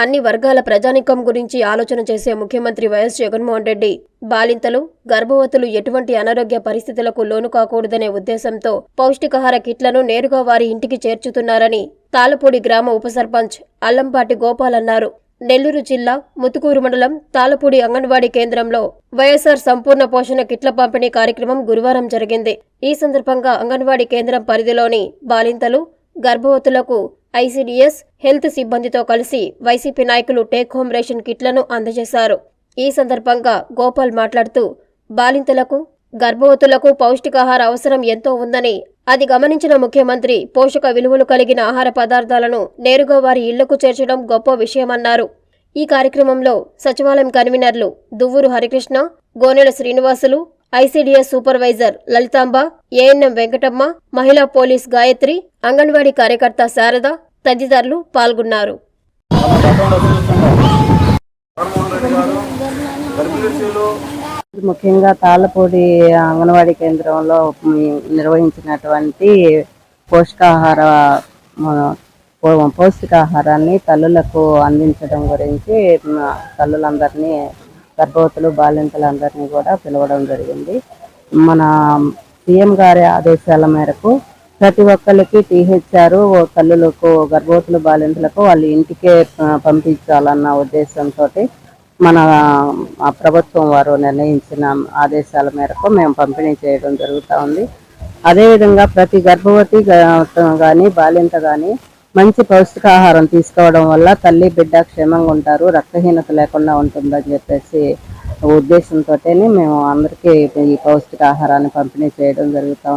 అన్ని వర్గాల ప్రజానికం గురించి ఆలోచన చేసే ముఖ్యమంత్రి వైఎస్ జగన్మోహన్ రెడ్డి బాలింతలు గర్భవతులు ఎటువంటి అనారోగ్య పరిస్థితులకు లోను కాకూడదనే ఉద్దేశంతో పౌష్టికాహార కిట్లను నేరుగా వారి ఇంటికి చేర్చుతున్నారని తాళపూడి గ్రామ ఉప సర్పంచ్ అల్లంపాటి గోపాల్ అన్నారు. నెల్లూరు జిల్లా ముతుకూరు మండలం తాళపూడి అంగన్వాడీ కేంద్రంలో వైఎస్ఆర్ సంపూర్ణ పోషణ కిట్ల పంపిణీ కార్యక్రమం గురువారం జరిగింది. ఈ సందర్భంగా అంగన్వాడీ కేంద్రం పరిధిలోని బాలింతలు గర్భవతులకు ఐసీడీఎస్ హెల్త్ సిబ్బందితో కలిసి వైసీపీ నాయకులు టేక్ హోమ్ రేషన్ కిట్లను అందజేశారు. ఈ సందర్భంగా గోపాల్ మాట్లాడుతూ బాలింతలకు గర్భవతులకు పౌష్టికాహార అవసరం ఎంతో ఉందని అది గమనించిన ముఖ్యమంత్రి పోషక విలువలు కలిగిన ఆహార పదార్థాలను నేరుగా వారి ఇళ్ళకు చేర్చడం గొప్ప విషయమన్నారు. ఈ కార్యక్రమంలో సచివాలయం కన్వీనర్లు Duvvuru Harikrishna Gonela Srinivasulu ICDS supervisor Lalithamba ANM Venkatamma మహిళా పోలీస్ గాయత్రి అంగన్వాడీ కార్యకర్త శారద తదితరులు పాల్గొన్నారు. ముఖ్యంగా తాళ్ళపూడి అంగన్వాడీ కేంద్రంలో నిర్వహించినటువంటి పోషకాహార పౌష్టికాహారాన్ని తల్లులకు అందించడం గురించి తల్లులందరినీ గర్భవతులు బాలింతలందరినీ కూడా పిలవడం జరిగింది. మన సీఎం గారి ఆదేశాల మేరకు ప్రతి ఒక్కరికి టీహెచ్ఆర్ తల్లులకు గర్భవతులు బాలింతలకు వాళ్ళ ఇంటికే పంపించాలన్న ఉద్దేశంతో మన ప్రభుత్వం వారు నిర్ణయించిన ఆదేశాల మేరకు మేము పంపిణీ చేయడం జరుగుతూ ఉంది. అదేవిధంగా ప్రతి గర్భవతి కానీ బాలింత కానీ మంచి పౌష్టికాహారం తీసుకోవడం వల్ల తల్లి బిడ్డ క్షేమంగా ఉంటారు రక్తహీనత లేకుండా ఉంటుందని చెప్పేసి ఉద్దేశంతోనే మేము అందరికీ ఈ పౌష్టికాహారాన్ని పంపిణీ చేయడం జరుగుతూ